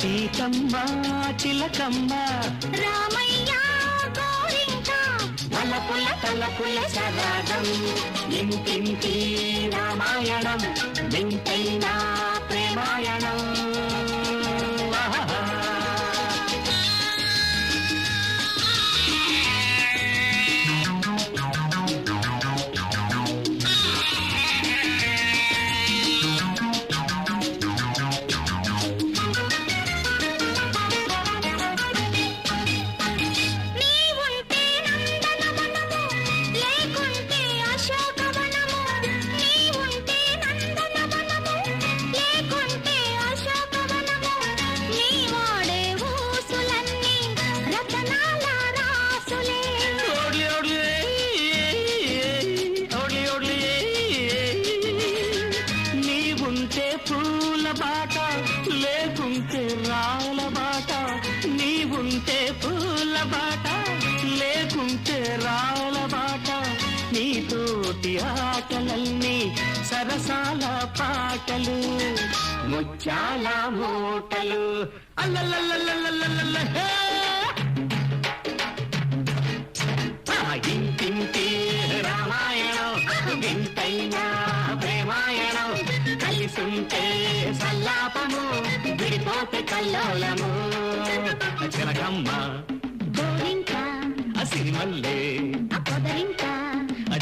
సీతమ్మ చిలకమ్మ. రామయ్య గోరింక తలపుల తలపుల సరాగం ఇంటింటి రామాయణం వింతైన ప్రేమాయణం. చాలా మూటలు. అల్లల్లల్లల్లల్లల్ల ఇంటింటి రామాయణం వింతైన ప్రేమాయణం కలిసుంటే సల్లాపము విడిపోతే కల్లోలము చిలకమ్మ సిరిమల్లే పొదరింక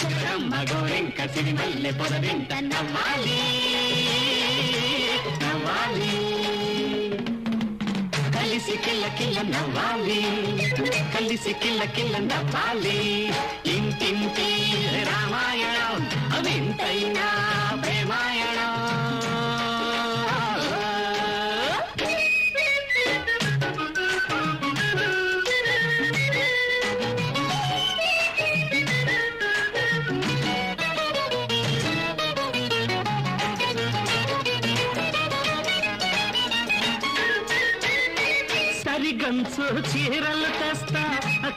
చిలకమ్మ గోరింక సిరిమల్లె పొదరింక నమ్మాలి కలిసి కిల్ల కిల్ల నవ్వాలి. కలిసి కిల్ల కిల్ల నవ్వాలి.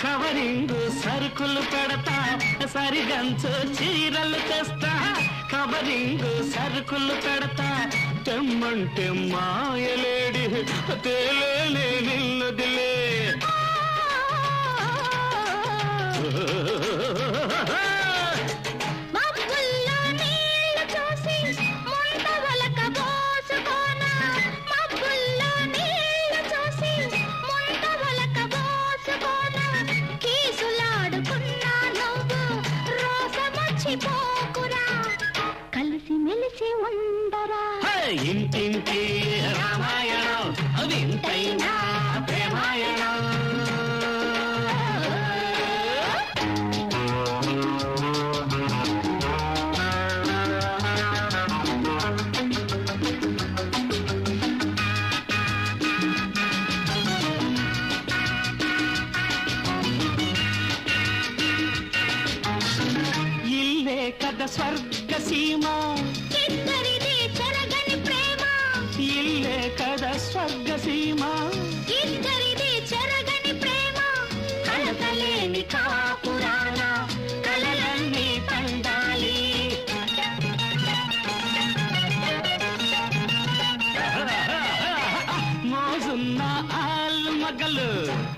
కవరింగ్ సరుకులు పెడతా సరిగంచు చీరలు తెస్తా. కవరింగ్ సరుకులు పెడతా తెమ్మంటే మాయలేడి తేలే నిన్నదిలే. ఇంటి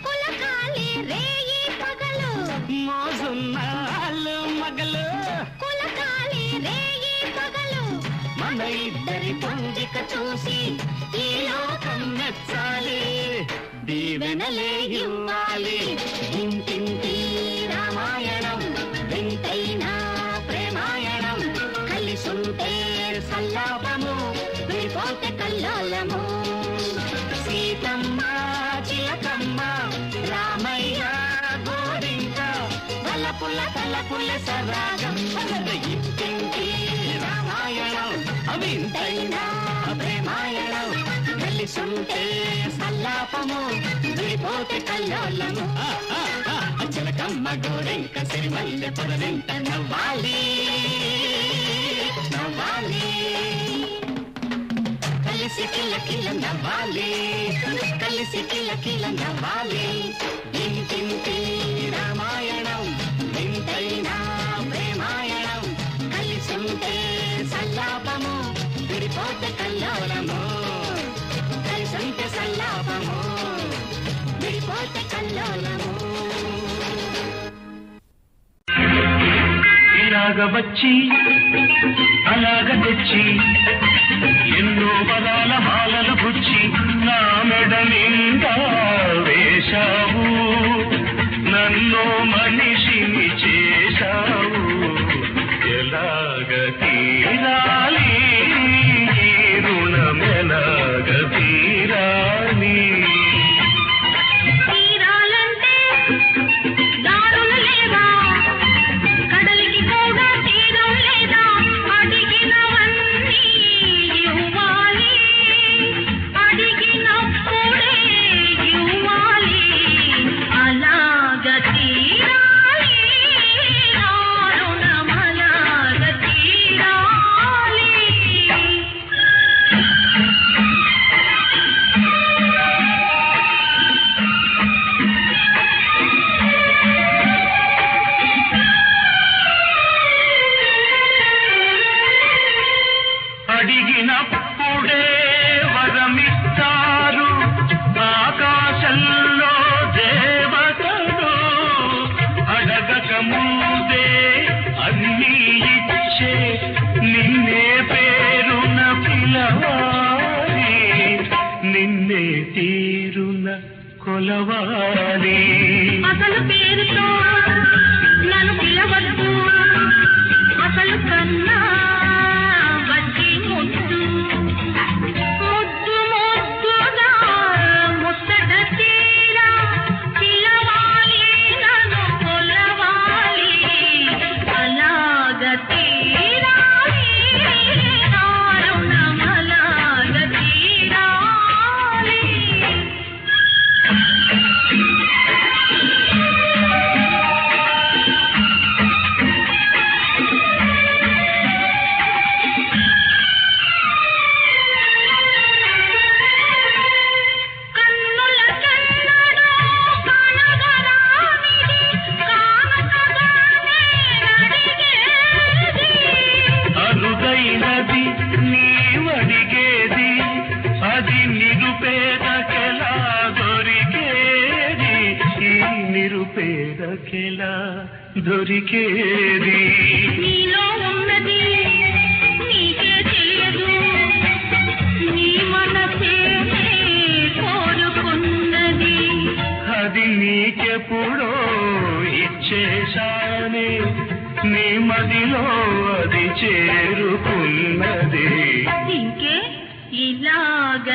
కులకాలి రేయి పగలు. మగలు. కులకాలి రేయి పగలు. మన ఇద్దరి పొందిక చూసి ఈ లోకం మెచ్చాలి. దీవెనలే ఇవ్వాలి. ఇంటింటి సల్లాపము విడిపోతే కల్లోలము. చిలకమ్మ గోరింక సిరిమల్లె పొదరింట నవ్వాలి. నవ్వాలి. కలిసి కిల కిల నవ్వాలి. కలిసి కిల కిల నవ్వాలి. ఇంటింటి అలాగ వచ్చి అలాగ తెచ్చి ఎన్నో పదాల మాలలు పుచ్చి నా మెడ నిండా వేశా నిన్నే తీరున కొలవాలి. అసలు పేరుతో నన్ను పిలవద్దు. అసలు కన్నా నిరుపేదకెలా దొరికేది? నీలో ఉన్నది నీకే తెలియదు. నీ మనసే కోరుకున్నది అది నీకెప్పుడో ఇచ్చేశానే నీ మదిలో అది చేరుకున్నది. ఇంకే ఇలాగ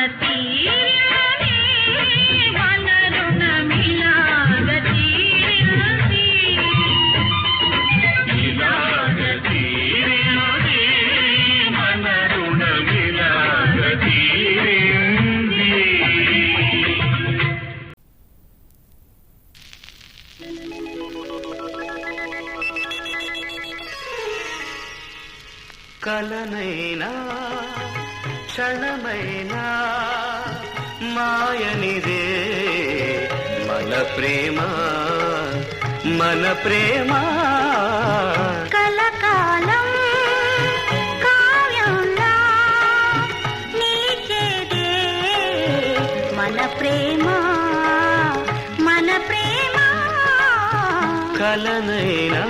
కలనైనా క్షణమైనా మాయనిదే. మన ప్రేమ మన ప్రేమ. కలకాలం కావ్యంలా నిలిచేదే మన ప్రేమ మన ప్రేమ. కలనైనా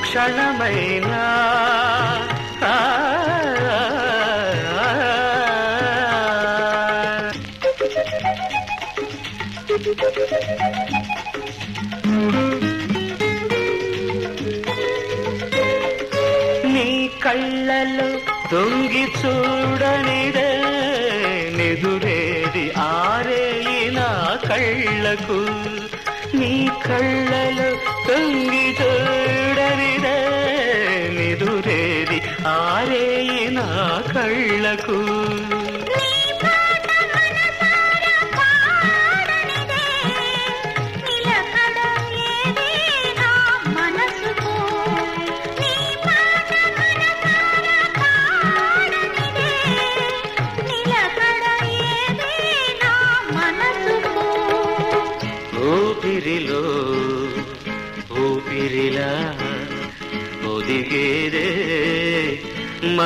క్షణమైనా కళ్ళకు నీ కళ్ళలో తొంగి చూడరిదే నిదురేది ఆరేయి నా కళ్ళకు.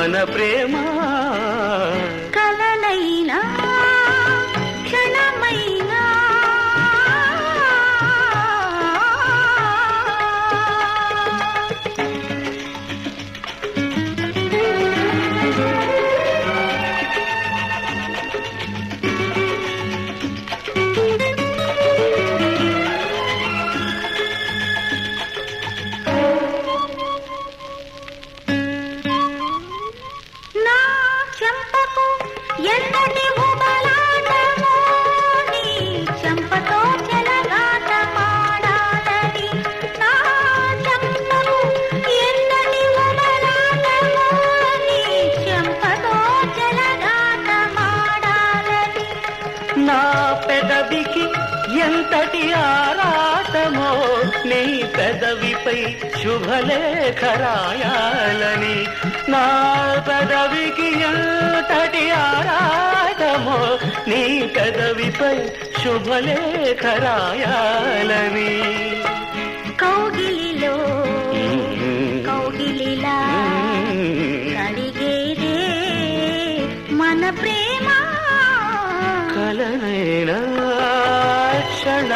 మన ప్రేమ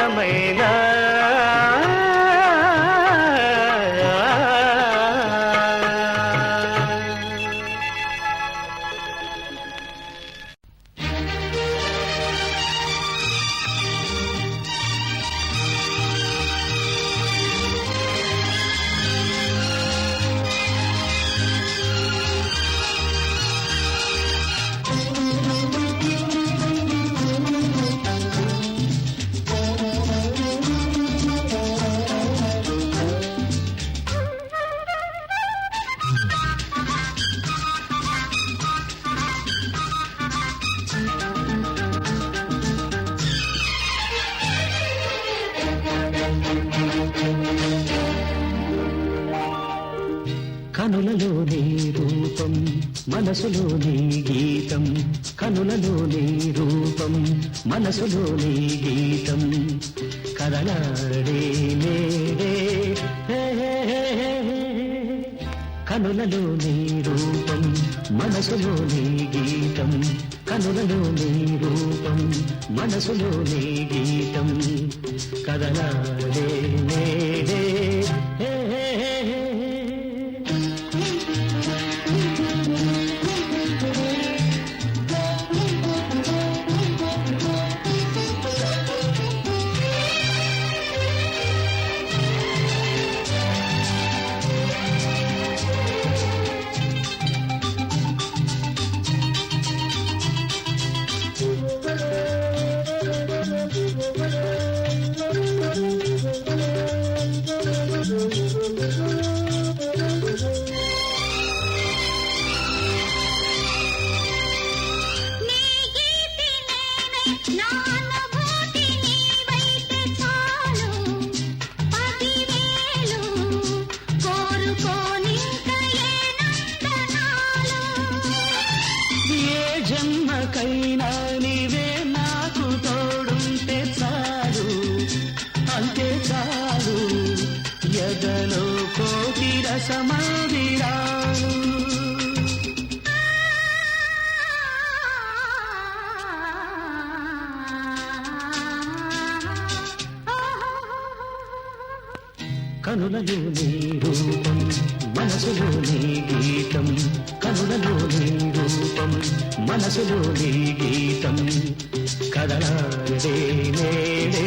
மனமை நான் కనులలోనే రూపం మనసులోనే గీతం. కనులలోనే రూపం మనసులోనే గీతం. కదలాడే నేడే కనులలోనే రూపం మనసులోనే గీతం. కనులలోనే రూపం మనసులోనే గీతం. కదలాడే నేడే మనసులో నీ గీతం కదలాడే నేడే.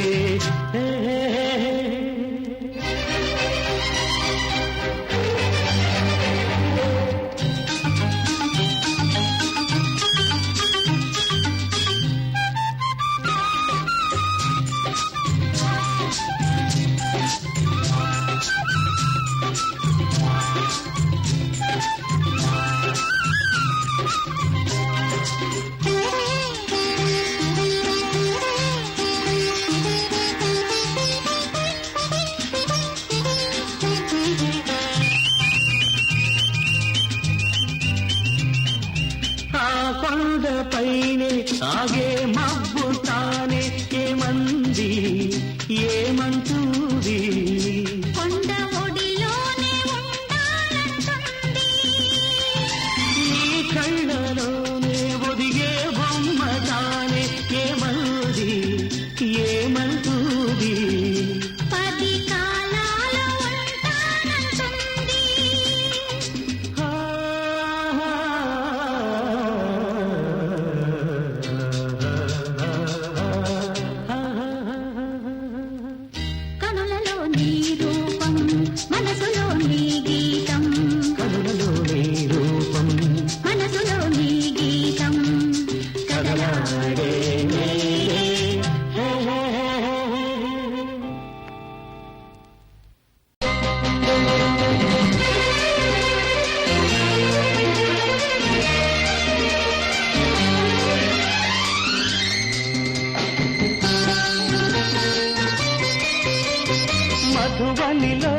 మధువనిలో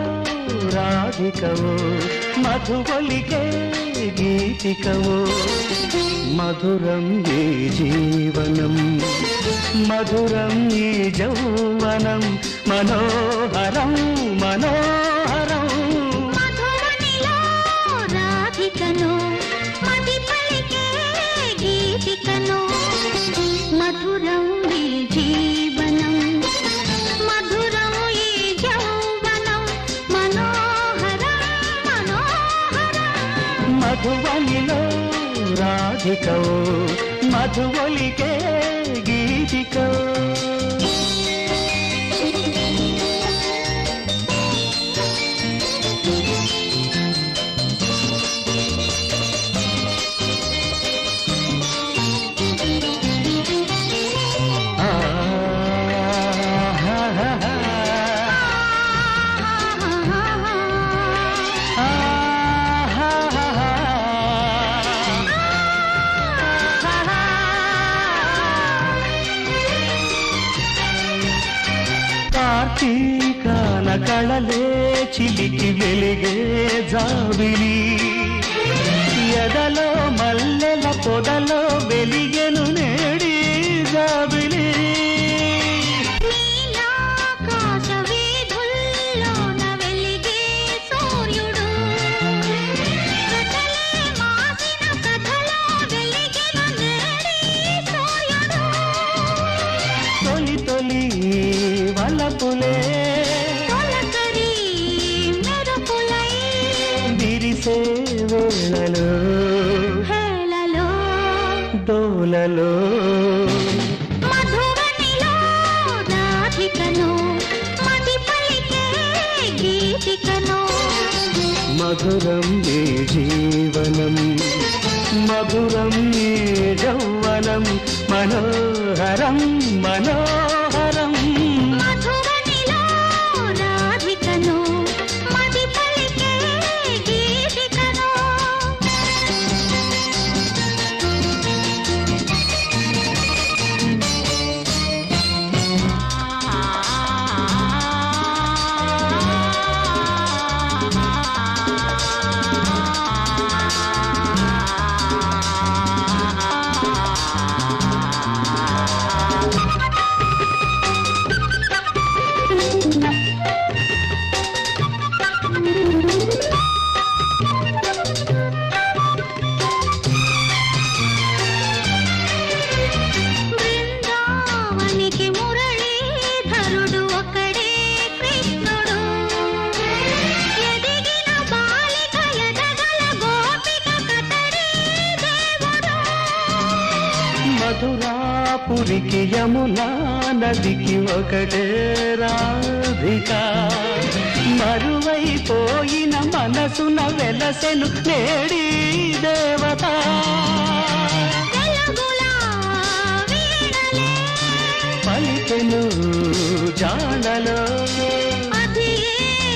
రాధికవో మధువలికే గీతికవో. మధురం ఈ జీవనం మధురం ఈ జౌవనం మనోహరం మనోహరం. రాధికను మధురం రాధికవో మధువలికే గీతికో. చిలికి వెలిగే జాబిలి. విరిసే వేళలో హేళలో డోలలో మధువనిలో రాధికను మది పలికే గీతికను. మధురం జీవనం మధురం జౌవనం మనోహరం మనోహరం మధురాపురికి యమునా నదికి ఒకటే రాధిక మరువైపోయిన మనసున వెలసెను నేడి దేవత. పలికెను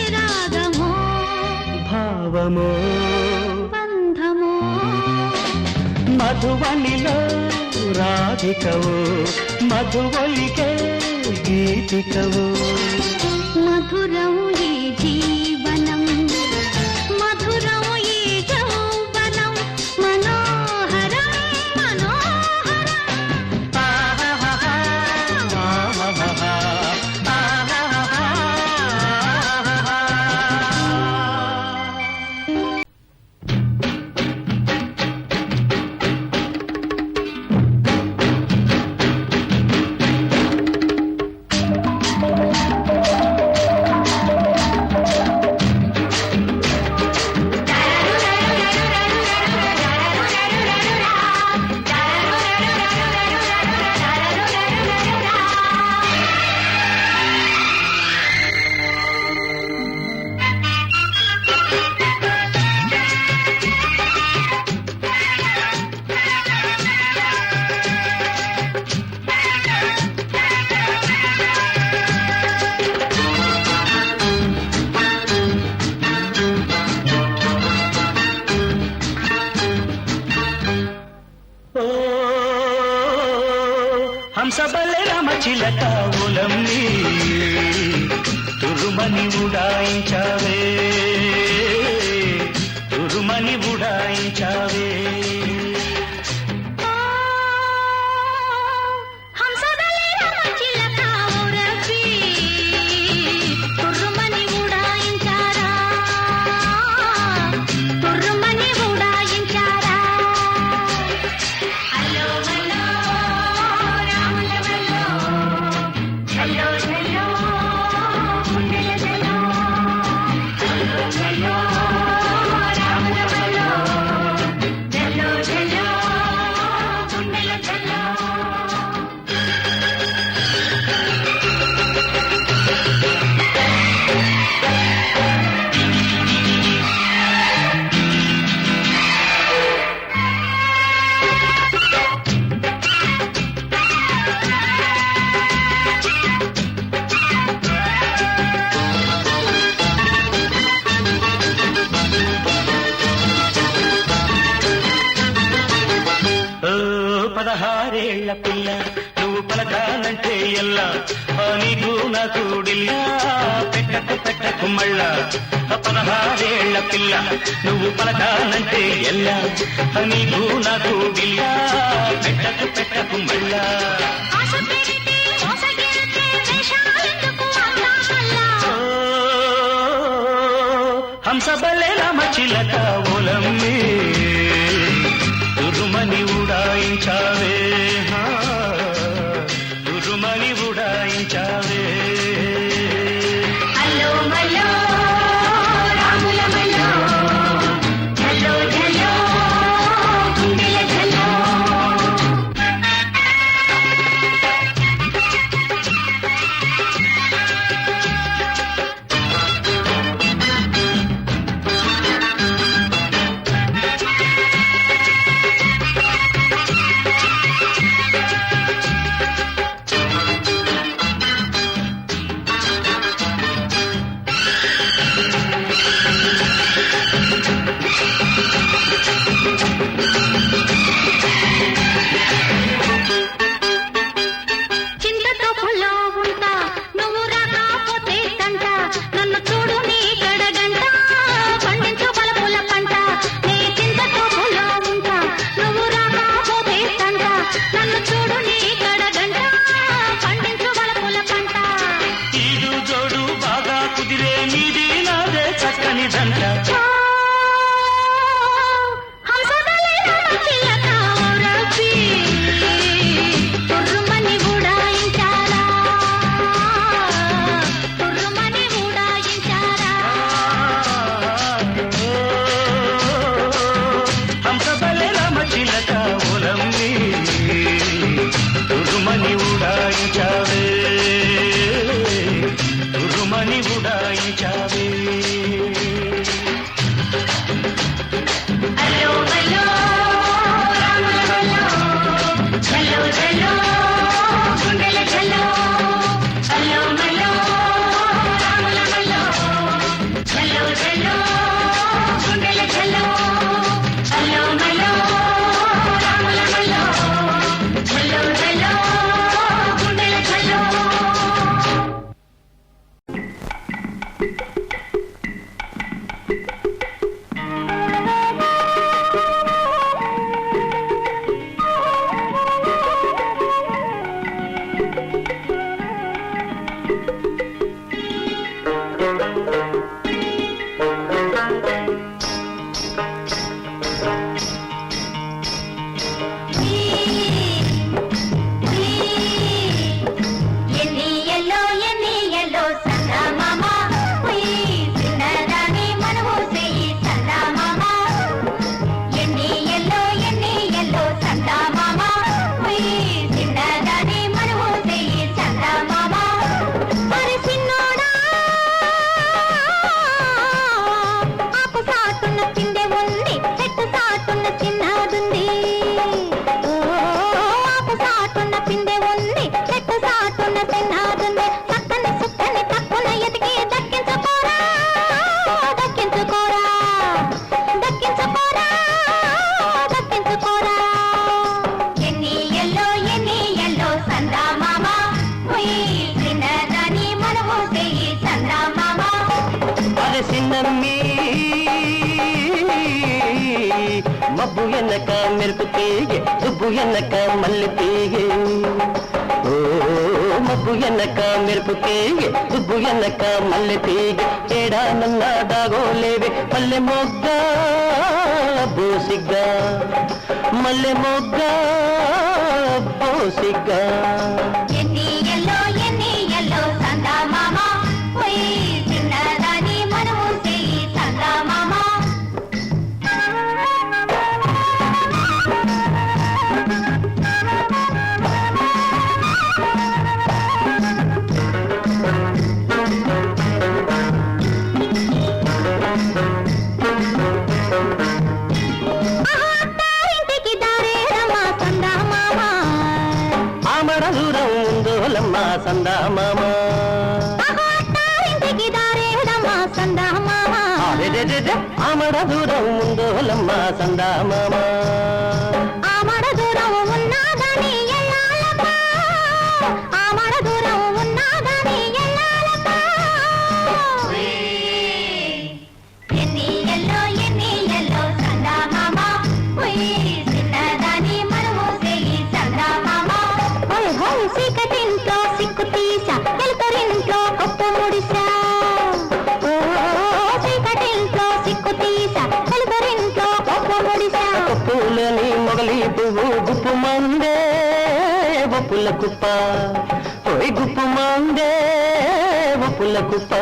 రాగమో. భావమో. మధువనిలో రాధికవు మధువలికే గీతికవు. మధురం ఈ జీవనం నీకు నాకు గిల్లా పెట్టకు పెట్టకు మళ్ళా. హంసబలే రామ చిలక ఒలమ్మే ఉరుమని ఉడాయించావే. దుబ్బు ఎన్నక మెరుపు తీగి దుబ్బు ఎన్నక మల్లె తీగి ఏడానన్నా దాగోలేవి మల్లె మొగ్గ బోసిగ్గా. మల్లె మొగ్గ బోసిగ్గా. சந்தா மாமா ఆమడ దూరం ముందోలమ్మ సందామమా గుప్ప పొయ్ గుప్పు మాందే ఉప్పుల కుప్ప